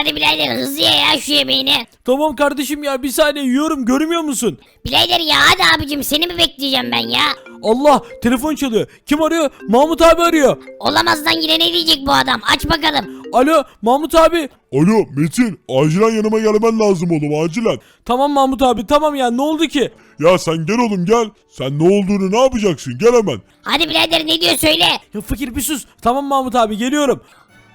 Hadi birader hızlı ye ya şu yemeğini. Tamam kardeşim ya bir saniye yiyorum görmüyor musun? Birader ya hadi abicim seni mi bekleyeceğim ben ya? Allah telefon çalıyor. Kim arıyor? Mahmut abi arıyor. Olamaz lan yine ne diyecek bu adam aç bakalım. Alo Mahmut abi. Alo Metin acilen yanıma gelmen lazım oğlum acilen. Tamam Mahmut abi tamam ya ne oldu ki? Ya sen gel oğlum gel. Sen ne olduğunu ne yapacaksın gel hemen. Hadi birader ne diyor söyle. Ya fakir bir sus. Tamam Mahmut abi geliyorum.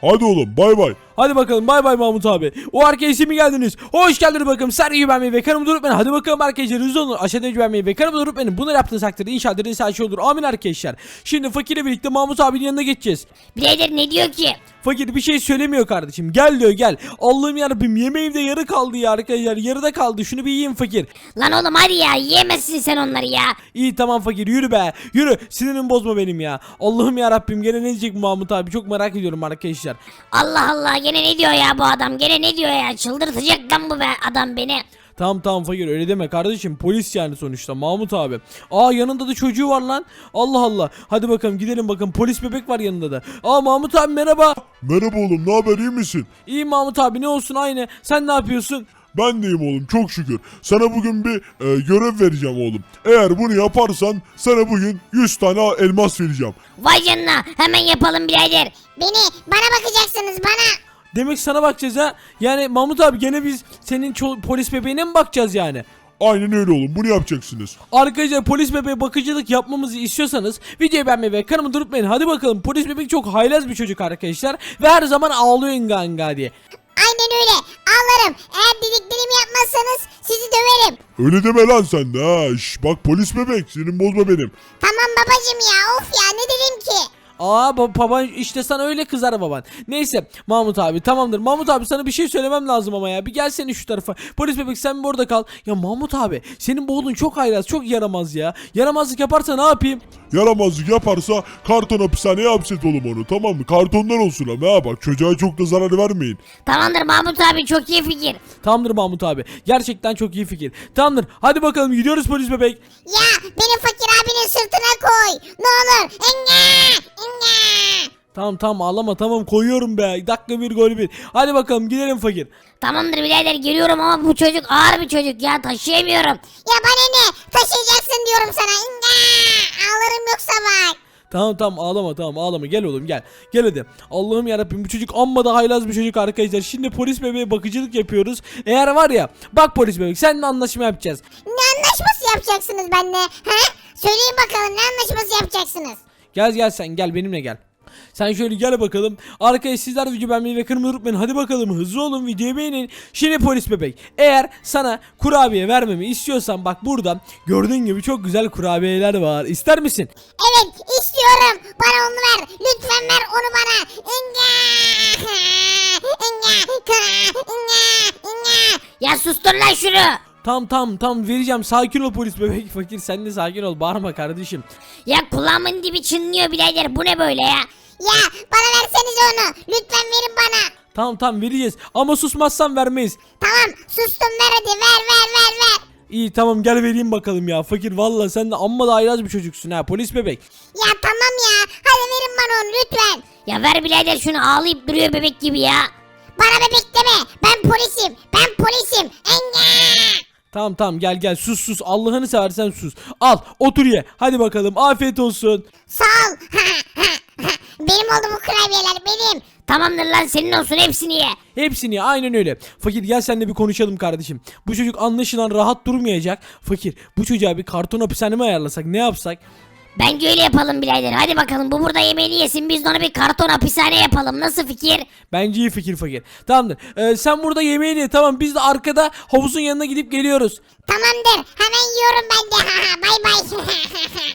Hadi oğlum bay bay. Hadi bakalım bay bay Mahmut abi. O arkadaşa mi geldiniz? Hoş geldiniz bakalım. Sergi güvenmeyi ve kanımı durup beni. Hadi bakalım arkadaşlar hızlı olun. Aşağıda güvenmeyi ve kanımı durup beni. Bunları yaptığınız takdirde inşallah dediğiniz her şey olur. Amin arkadaşlar. Şimdi fakirle birlikte Mahmut abinin yanına geçeceğiz. Birader ne diyor ki? Fakir bir şey söylemiyor kardeşim. Gel diyor gel. Allah'ım yarabbim yemeğim de yarı kaldı ya arkadaşlar. Yarıda kaldı. Şunu bir yiyin fakir. Lan oğlum hadi ya yiyemezsin sen onları ya. İyi tamam fakir yürü be. Yürü. Sinirimi bozma benim ya. Allah'ım yarabbim gene ne diyecek Mahmut abi. Çok merak ediyorum arkadaşlar. Allah Allah gene ne diyor ya bu adam gene ne diyor ya çıldırtacak lan bu be adam beni. Tamam tamam fakir öyle deme kardeşim polis yani sonuçta Mahmut abi. Aa yanında da çocuğu var lan. Allah Allah. Hadi bakalım gidelim bakın polis bebek var yanında da. Aa Mahmut abi merhaba. Merhaba oğlum ne haber iyi misin? İyi Mahmut abi ne olsun aynı. Sen ne yapıyorsun? Ben deyim oğlum çok şükür. Sana bugün bir e, görev vereceğim oğlum. Eğer bunu yaparsan sana bugün 100 tane elmas vereceğim. Vay canına hemen yapalım birader. Beni bana bakacaksınız bana. Demek sana bakacağız ha. Yani Mahmut abi gene biz senin polis bebeğine mi bakacağız yani? Aynen öyle oğlum bunu yapacaksınız. Arkadaşlar polis bebeğe bakıcılık yapmamızı istiyorsanız videoyu beğenmeyi ve kanalımı durup beni. Hadi bakalım polis bebek çok haylaz bir çocuk arkadaşlar. Ve her zaman ağlıyor inga diye. Aynen öyle. Ağlarım. Eğer dediklerimi yapmazsanız sizi döverim. Öyle deme lan sen de ha. Şş, bak polis bebek senin bozma benim. Tamam babacım ya. Of ya ne dedim ki? Aa bab- baban işte sana öyle kızar baban. Neyse Mahmut abi tamamdır. Mahmut abi sana bir şey söylemem lazım ama ya. Bir gelsene şu tarafa. Polis bebek sen bir orada kal. Ya Mahmut abi senin bu oğlun çok haylaz çok yaramaz ya. Yaramazlık yaparsa ne yapayım? Yaramazlık yaparsa karton hapishaneye hapset oğlum onu tamam mı? Kartondan olsun ama ha bak çocuğa çok da zarar vermeyin. Tamamdır Mahmut abi çok iyi fikir. Tamamdır Mahmut abi. Gerçekten çok iyi fikir. Tamamdır. Hadi bakalım gidiyoruz polis bebek. Ya benim fakir abinin sırtına koy. Ne olur. Enga. Enga. Tamam tamam ağlama tamam koyuyorum be. Dakika bir gol bir. Hadi bakalım gidelim fakir. Tamamdır birader geliyorum ama bu çocuk ağır bir çocuk ya taşıyamıyorum. Ya bana ne? Taşıyacaksın diyorum sana. Enga. Ağlarım yoksa bak. Tamam tamam ağlama tamam ağlama gel oğlum gel. Gel hadi. Allah'ım yarabbim bu çocuk amma da haylaz bir çocuk arkadaşlar. Şimdi polis bebeğe bakıcılık yapıyoruz. Eğer var ya bak polis bebek seninle anlaşma yapacağız. Ne anlaşması yapacaksınız benimle? He? Söyleyin bakalım ne anlaşması yapacaksınız? Gel gel sen gel benimle gel. Sen şöyle gel bakalım. Arkadaşlar sizler video beğenmeyi ve kırmızı unutmayın. Hadi bakalım hızlı olun videoyu beğenin. Şimdi polis bebek. Eğer sana kurabiye vermemi istiyorsan bak burada gördüğün gibi çok güzel kurabiyeler var. İster misin? Evet istiyorum. Bana onu ver. Lütfen ver onu bana. Enga. Enga. Enga. Enga. Ya sustur lan şunu. Tam tam tam vereceğim. Sakin ol polis bebek. Fakir sen de sakin ol. Bağırma kardeşim. Ya kulağımın dibi çınlıyor birader bu ne böyle ya? Ya bana verseniz onu. Lütfen verin bana. Tamam tamam vereceğiz. Ama susmazsan vermeyiz. Tamam sustum ver hadi ver ver ver ver. İyi tamam gel vereyim bakalım ya. Fakir valla sen de amma da haylaz bir çocuksun ha. Polis bebek. Ya tamam ya. Hadi verin bana onu lütfen. Ya ver birader şunu ağlayıp duruyor bebek gibi ya. Bana bebek deme. Ben polisim. Ben polisim. Enga. Tamam tamam gel gel sus sus. Allah'ını seversen sus. Al otur ye. Hadi bakalım afiyet olsun. Sağ ol. Benim oldu bu kurabiyeler benim. Tamamdır lan senin olsun hepsini ye. Hepsini ye, aynen öyle. Fakir gel seninle bir konuşalım kardeşim. Bu çocuk anlaşılan rahat durmayacak. Fakir bu çocuğa bir karton hapishane mi ayarlasak ne yapsak? Bence öyle yapalım birader. Hadi bakalım bu burada yemeğini yesin biz de ona bir karton hapishane yapalım. Nasıl fikir? Bence iyi fikir fakir. Tamamdır. Ee, sen burada yemeğini ye tamam biz de arkada havuzun yanına gidip geliyoruz. Tamamdır. Hemen yiyorum ben de. bay bay.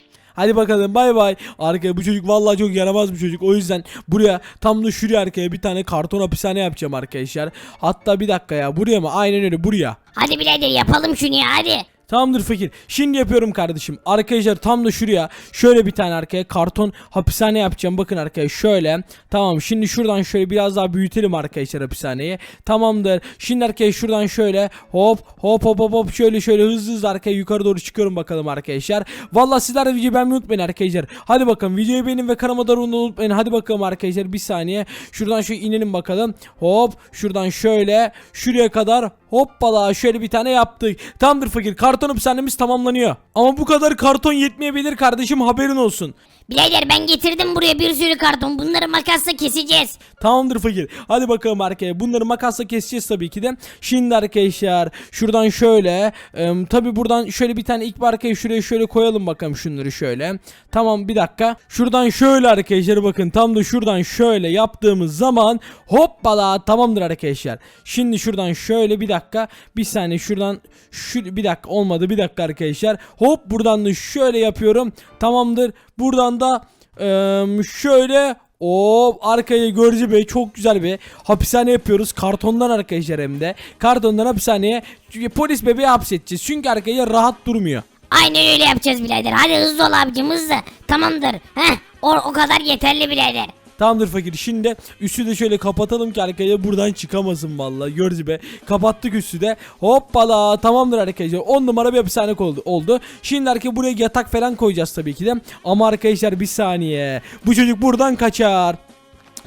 Hadi bakalım bay bay. Arkaya bu çocuk vallahi çok yaramaz bir çocuk. O yüzden buraya tam da şuraya arkaya bir tane karton hapishane yapacağım arkadaşlar. Hatta bir dakika ya buraya mı? Aynen öyle buraya. Hadi birader yapalım şunu ya hadi. Tamamdır fakir. Şimdi yapıyorum kardeşim. Arkadaşlar tam da şuraya şöyle bir tane arkaya karton hapishane yapacağım. Bakın arkaya şöyle. Tamam şimdi şuradan şöyle biraz daha büyütelim arkadaşlar hapishaneyi. Tamamdır. Şimdi arkaya şuradan şöyle hop hop hop hop şöyle şöyle hızlı hızlı arkaya yukarı doğru çıkıyorum bakalım arkadaşlar. Vallahi sizler de videoyu beğenmeyi unutmayın arkadaşlar. Hadi bakalım videoyu beğenin ve kanalıma da unutmayın. Hadi bakalım arkadaşlar bir saniye. Şuradan şöyle inelim bakalım. Hop şuradan şöyle şuraya kadar hoppala şöyle bir tane yaptık. Tamamdır fakir karton hapishanemiz tamamlanıyor. Ama bu kadar karton yetmeyebilir kardeşim haberin olsun. Birader ben getirdim buraya bir sürü karton. Bunları makasla keseceğiz. Tamamdır fakir. Hadi bakalım arkaya. Bunları makasla keseceğiz tabii ki de. Şimdi arkadaşlar şuradan şöyle. E, tabii buradan şöyle bir tane ilk arkaya şuraya şöyle koyalım bakalım şunları şöyle. Tamam bir dakika. Şuradan şöyle arkadaşlar bakın tam da şuradan şöyle yaptığımız zaman hoppala tamamdır arkadaşlar. Şimdi şuradan şöyle bir dakika. Bir saniye şuradan şu bir dakika olmadı bir dakika arkadaşlar. Hop buradan da şöyle yapıyorum. Tamamdır. Buradan da eee, şöyle o arkaya Görcü Bey çok güzel bir hapishane yapıyoruz. Kartondan arkadaşlar hem de. Kartondan hapishaneye çünkü polis bebeği hapsedeceğiz. Çünkü arkaya rahat durmuyor. Aynen öyle yapacağız birader. Hadi hızlı ol abicim hızlı. Tamamdır. Heh o, o kadar yeterli birader. Tamamdır fakir. Şimdi üstü de şöyle kapatalım ki arkaya buradan çıkamasın vallahi. Görcü Bey. Kapattık üstü de. Hoppala tamamdır arkadaşlar. 10 numara bir hapishane oldu. oldu. Şimdi arkaya buraya yatak falan koyacağız tabii ki de. Ama arkadaşlar bir saniye. Bu çocuk buradan kaçar.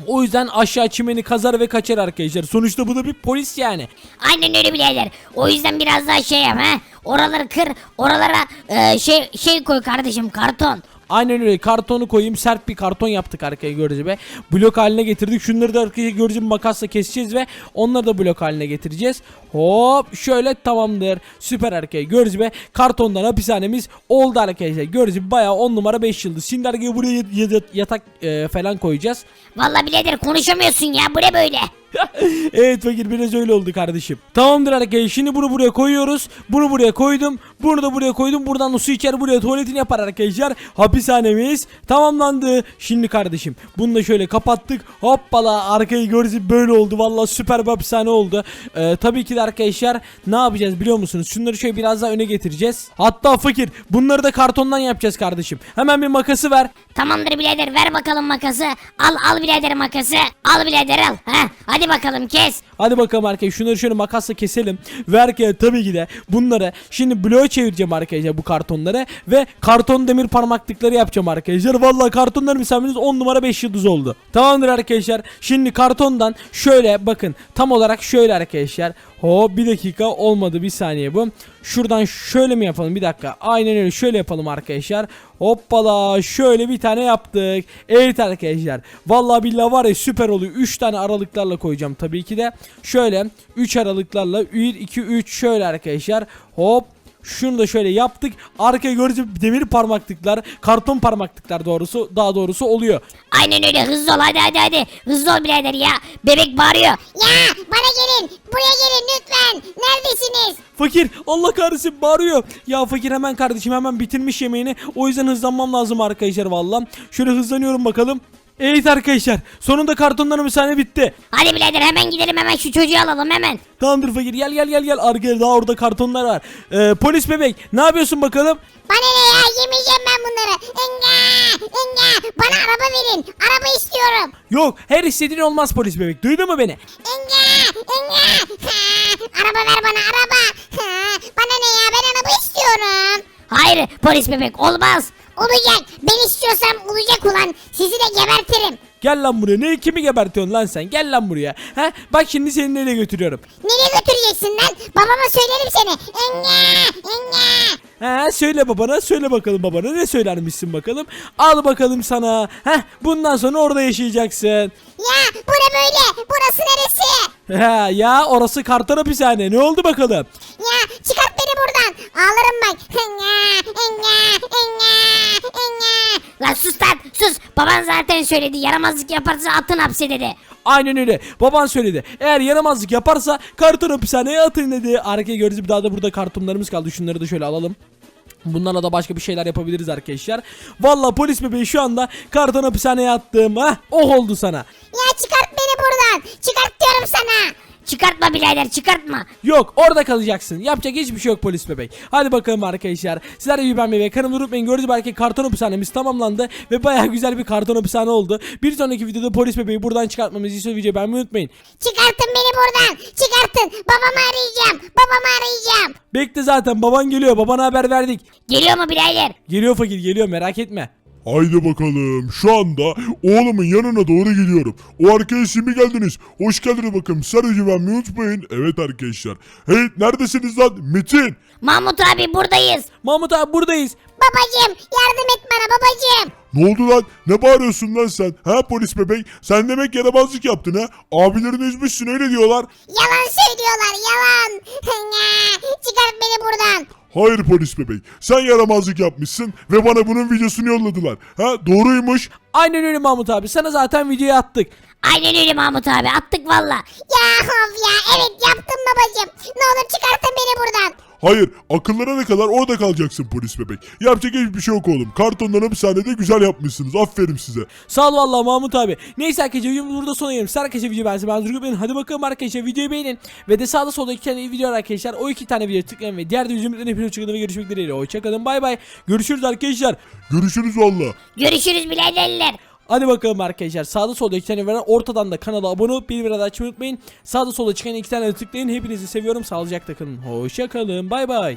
O yüzden aşağı çimeni kazar ve kaçar arkadaşlar. Sonuçta bu da bir polis yani. Aynen öyle birader. O yüzden biraz daha şey yap ha. Oraları kır. Oralara e, şey şey koy kardeşim karton. Aynen öyle kartonu koyayım sert bir karton yaptık arkaya görücü be. Blok haline getirdik. Şunları da arkaya bir makasla keseceğiz ve onları da blok haline getireceğiz. Hop şöyle tamamdır. Süper arkaya görücü be. Kartondan hapishanemiz oldu arkadaşlar. Görücü bayağı 10 numara 5 yıldız. Şimdi arkaya buraya yat- yat- yatak e, falan koyacağız. Vallahi birader konuşamıyorsun ya. Bu ne böyle? evet fakir biraz öyle oldu kardeşim. Tamamdır arkadaşlar şimdi bunu buraya koyuyoruz. Bunu buraya koydum. Bunu da buraya koydum. Buradan da su içer buraya tuvaletini yapar arkadaşlar. Hapishanemiz tamamlandı. Şimdi kardeşim bunu da şöyle kapattık. Hoppala arkayı görürsün böyle oldu. Vallahi süper bir hapishane oldu. Ee, tabii ki de arkadaşlar ne yapacağız biliyor musunuz? Şunları şöyle biraz daha öne getireceğiz. Hatta fakir bunları da kartondan yapacağız kardeşim. Hemen bir makası ver. Tamamdır birader ver bakalım makası. Al al birader makası. Al birader al. Heh, hadi bakalım kes. Hadi bakalım arkadaşlar şunları şöyle makasla keselim. Ve arkadaşlar tabii ki de bunları şimdi bloğa çevireceğim arkadaşlar bu kartonları. Ve karton demir parmaklıkları yapacağım arkadaşlar. Vallahi kartonlar misafiriniz 10 numara 5 yıldız oldu. Tamamdır arkadaşlar. Şimdi kartondan şöyle bakın tam olarak şöyle arkadaşlar. Hop bir dakika olmadı bir saniye bu. Şuradan şöyle mi yapalım bir dakika. Aynen öyle şöyle yapalım arkadaşlar. Hoppala şöyle bir tane yaptık. Evet arkadaşlar. Vallahi billahi var ya süper oluyor. 3 tane aralıklarla koyacağım tabii ki de. Şöyle 3 aralıklarla 1 2 3 şöyle arkadaşlar. Hop şunu da şöyle yaptık. Arkaya görünce demir parmaklıklar, karton parmaklıklar doğrusu daha doğrusu oluyor. Aynen öyle hızlı ol hadi hadi hadi. Hızlı ol birader ya. Bebek bağırıyor. Ya bana gelin. Buraya gelin lütfen. Neredesiniz? Fakir Allah kahretsin bağırıyor. Ya fakir hemen kardeşim hemen bitirmiş yemeğini. O yüzden hızlanmam lazım arkadaşlar valla. Şöyle hızlanıyorum bakalım. Evet arkadaşlar sonunda kartonların müsaade bitti. Hadi birader hemen gidelim hemen şu çocuğu alalım hemen. Tamamdır fakir gel gel gel gel arkaya daha orada kartonlar var. Ee, polis bebek ne yapıyorsun bakalım? Bana ne ya yemeyeceğim ben bunları. Enga enga bana araba verin. Araba istiyorum. Yok her istediğin olmaz polis bebek duydun mu beni? Enga enga. Ha, araba ver bana araba. Ha, bana ne ya ben araba istiyorum. Hayır polis bebek olmaz. Olacak. Ben istiyorsam Sizi de gebertirim. Gel lan buraya ne kimi gebertiyorsun lan sen gel lan buraya. Ha bak şimdi seni nereye götürüyorum. Nereye götüreceksin lan? Babama söylerim seni. Enga enga. Ha söyle babana söyle bakalım babana ne söylermişsin bakalım. Al bakalım sana. Ha bundan sonra orada yaşayacaksın. Ya bu ne böyle? Burası neresi? Ha ya orası karton hapishane ne oldu bakalım. Ya çıkart beni buradan. Ağlarım bak. Enga enga enga enga. Lan sus lan sus. Baban zaten söyledi yaramazlık yaparsa atın hapse dedi. Aynen öyle. Baban söyledi. Eğer yaramazlık yaparsa karton hapishaneye atın dedi. Arkaya görürüz bir daha da burada kartonlarımız kaldı. Şunları da şöyle alalım. Bunlarla da başka bir şeyler yapabiliriz arkadaşlar. Valla polis bebeği şu anda karton hapishaneye attım. Ha, oh oldu sana. Ya çıkart beni buradan. Çıkart diyorum sana. Çıkartma birader çıkartma. Yok orada kalacaksın. Yapacak hiçbir şey yok polis bebek. Hadi bakalım arkadaşlar. Sizler de ben ve kanalıma unutmayın. Gördüğünüz belki karton hapishanemiz tamamlandı. Ve baya güzel bir karton hapishane oldu. Bir sonraki videoda polis bebeği buradan çıkartmamızı istiyor videoyu beğenmeyi unutmayın. Çıkartın beni buradan. Çıkartın. Babamı arayacağım. Babamı arayacağım. Bekle zaten baban geliyor. Babana haber verdik. Geliyor mu birader? Geliyor fakir geliyor merak etme. Haydi bakalım. Şu anda oğlumun yanına doğru gidiyorum. O arkaya şimdi geldiniz. Hoş geldiniz bakalım. Sarı güvenmeyi unutmayın. Evet arkadaşlar. Hey neredesiniz lan? Metin. Mahmut abi buradayız. Mahmut abi buradayız. Babacım yardım et bana babacım. Ne oldu lan? Ne bağırıyorsun lan sen? Ha polis bebek? Sen demek yaramazlık yaptın ha? Abilerini üzmüşsün öyle diyorlar. Yalan söylüyorlar yalan. Çıkart beni buradan. Hayır polis bebek. Sen yaramazlık yapmışsın ve bana bunun videosunu yolladılar. Ha doğruymuş. Aynen öyle Mahmut abi. Sana zaten videoyu attık. Aynen öyle Mahmut abi attık valla. Ya of ya evet yaptım babacım. Ne olur çıkartın beni buradan. Hayır akıllara kadar orada kalacaksın polis bebek. Yapacak hiçbir şey yok oğlum. Kartondan hapishanede güzel yapmışsınız. Aferin size. Sağ ol valla Mahmut abi. Neyse arkadaşlar videomuz burada sona gelelim. Size arkadaşlar video beğensin. Ben Zürgü beğenin. Hadi bakalım arkadaşlar videoyu beğenin. Ve de sağda solda iki tane video arkadaşlar. O iki tane videoya tıklayın ve diğer videomuzdan hepiniz çıkın ve görüşmek dileğiyle. Hoşçakalın bay bay. Görüşürüz arkadaşlar. Görüşürüz valla. Görüşürüz biraderler. Hadi bakalım arkadaşlar. Sağda solda iki tane var. Ortadan da kanala abone olup de açmayı unutmayın. Sağda solda çıkan iki tane tıklayın. Hepinizi seviyorum. Sağlıcakla kalın. Hoşçakalın. Bay bay.